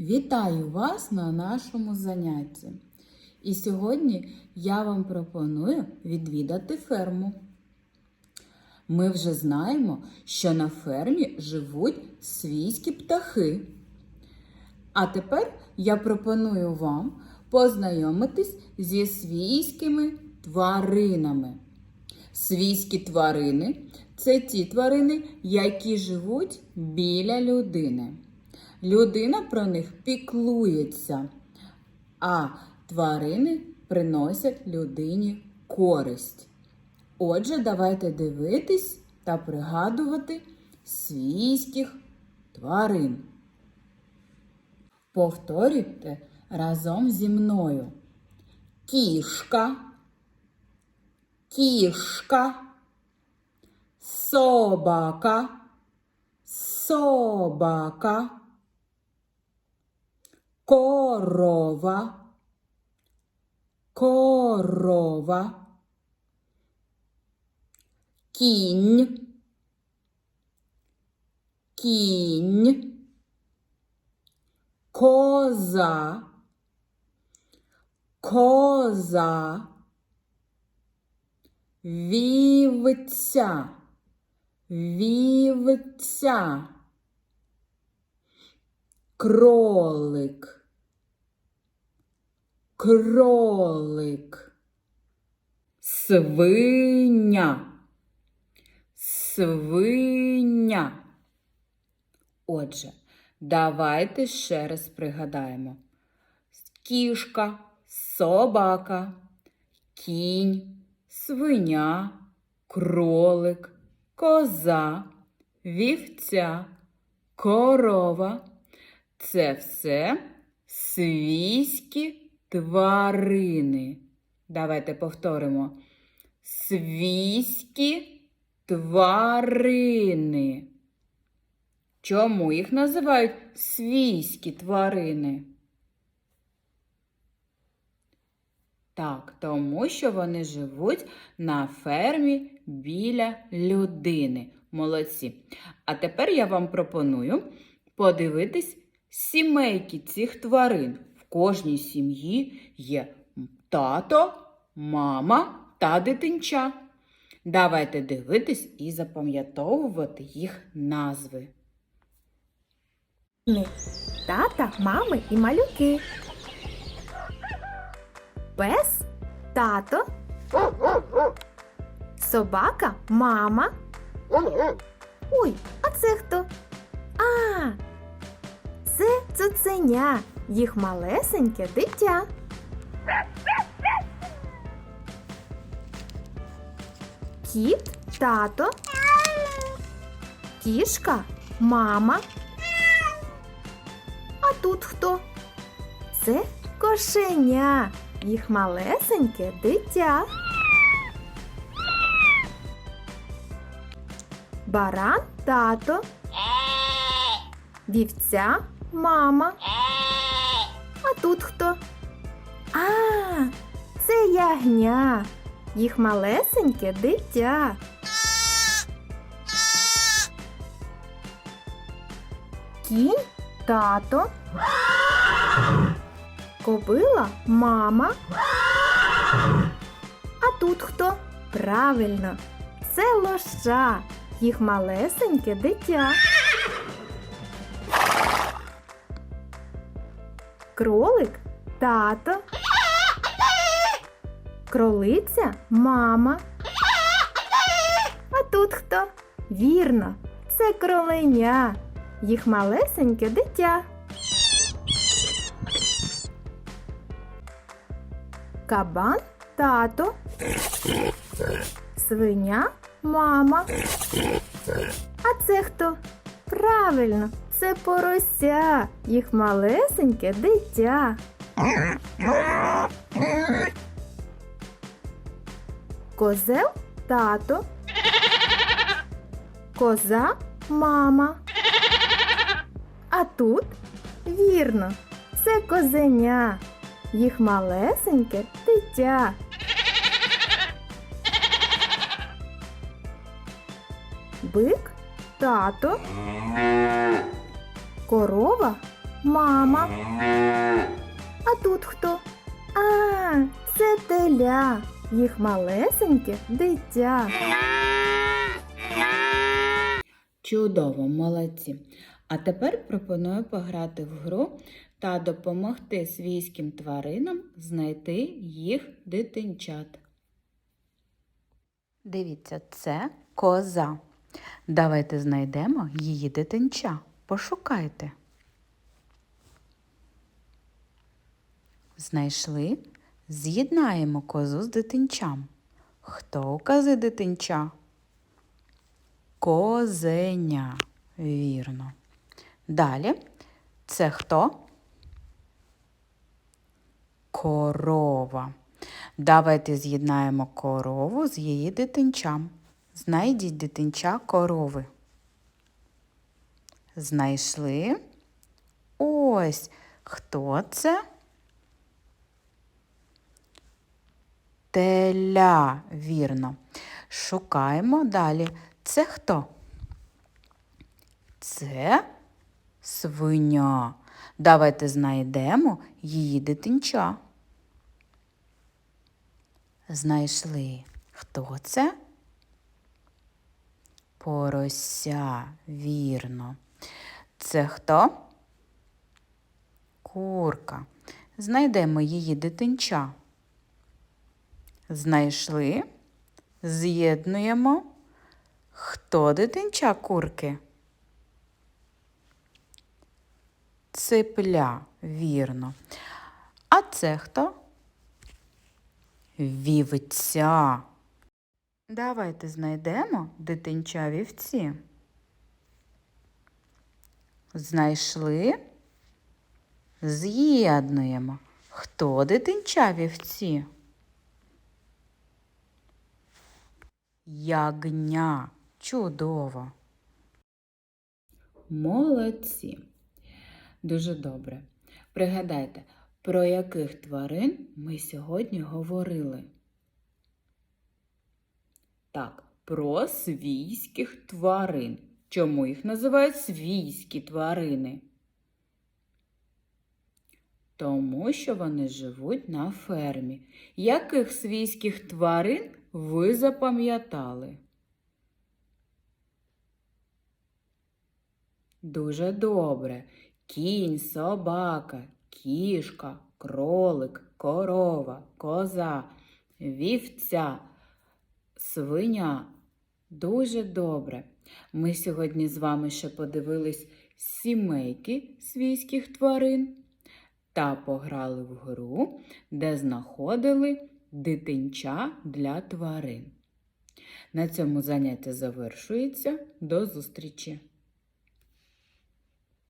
Вітаю вас на нашому занятті. І сьогодні я вам пропоную відвідати ферму. Ми вже знаємо, що на фермі живуть свійські птахи. А тепер я пропоную вам познайомитись зі свійськими тваринами. Свійські тварини це ті тварини, які живуть біля людини. Людина про них піклується, а тварини приносять людині користь. Отже, давайте дивитись та пригадувати свійських тварин. Повторюйте разом зі мною. Кішка, кішка, собака, собака, корова, корова, кінь, кінь, коза, коза, вівця, вівця, кролик, кролик, свиня, свиня. Отже, давайте ще раз пригадаємо. Кішка, собака, кінь, свиня, кролик, коза, вівця, корова. Це все свійські тварини. Давайте повторимо. Свійські тварини. Чому їх називають свійські тварини? Так, тому що вони живуть на фермі біля людини. Молодці. А тепер я вам пропоную подивитись сімейки цих тварин. Кожній сім'ї є тато, мама та дитинча. Давайте дивитись і запам'ятовувати їх назви. Тата, мами і малюки. Пес тато. Собака мама. Ой, а це хто? А, це цуценя, їх малесеньке дитя. Кіт тато. Кішка мама. А тут хто? Це кошеня, їх малесеньке дитя. Баран тато. Вівця мама. А тут хто? А, це ягня, їх малесеньке дитя. Кінь тато. Кобила мама. А тут хто? Правильно, це лоша, їх малесеньке дитя. Кролик тато. Кролиця мама. А тут хто? Вірно, це кроленя, їх малесеньке дитя. Кабан тато. Свиня мама. А це хто? Правильно, це порося, їх малесеньке дитя. Козел тато. Коза мама. А тут вірно, це козеня, їх малесеньке дитя. Бик тато. Корова мама. А тут хто? А, це теля, їх малесеньке дитя. Чудово, молодці. А тепер пропоную пограти в гру та допомогти свійським тваринам знайти їх дитинчат. Дивіться, це коза. Давайте знайдемо її дитинча. Пошукайте. Знайшли? З'єднаємо козу з дитинчам. Хто у кози дитинча? Козеня. Вірно. Далі. Це хто? Корова. Давайте з'єднаємо корову з її дитинчам. Знайдіть дитинча корови. Знайшли? Ось. Хто це? Теля, вірно. Шукаємо далі. Це хто? Це свиня. Давайте знайдемо її дитинча. Знайшли. Хто це? Порося, вірно. Це хто? Курка. Знайдемо її дитинча. Знайшли? З'єднуємо. Хто дитинча курки? Ципля, вірно. А це хто? Вівця. Давайте знайдемо дитинча вівці. Знайшли? З'єднуємо. Хто дитинча вівці? Ягня. Чудово. Молодці. Дуже добре. Пригадайте, про яких тварин ми сьогодні говорили? Так, про свійських тварин. Чому їх називають свійські тварини? Тому що вони живуть на фермі. Яких свійських тварин ви запам'ятали? Дуже добре. Кінь, собака, кішка, кролик, корова, коза, вівця, свиня. Дуже добре. Ми сьогодні з вами ще подивились сімейки свійських тварин та пограли в гру, де знаходили дитинча для тварин. На цьому заняття завершується. До зустрічі!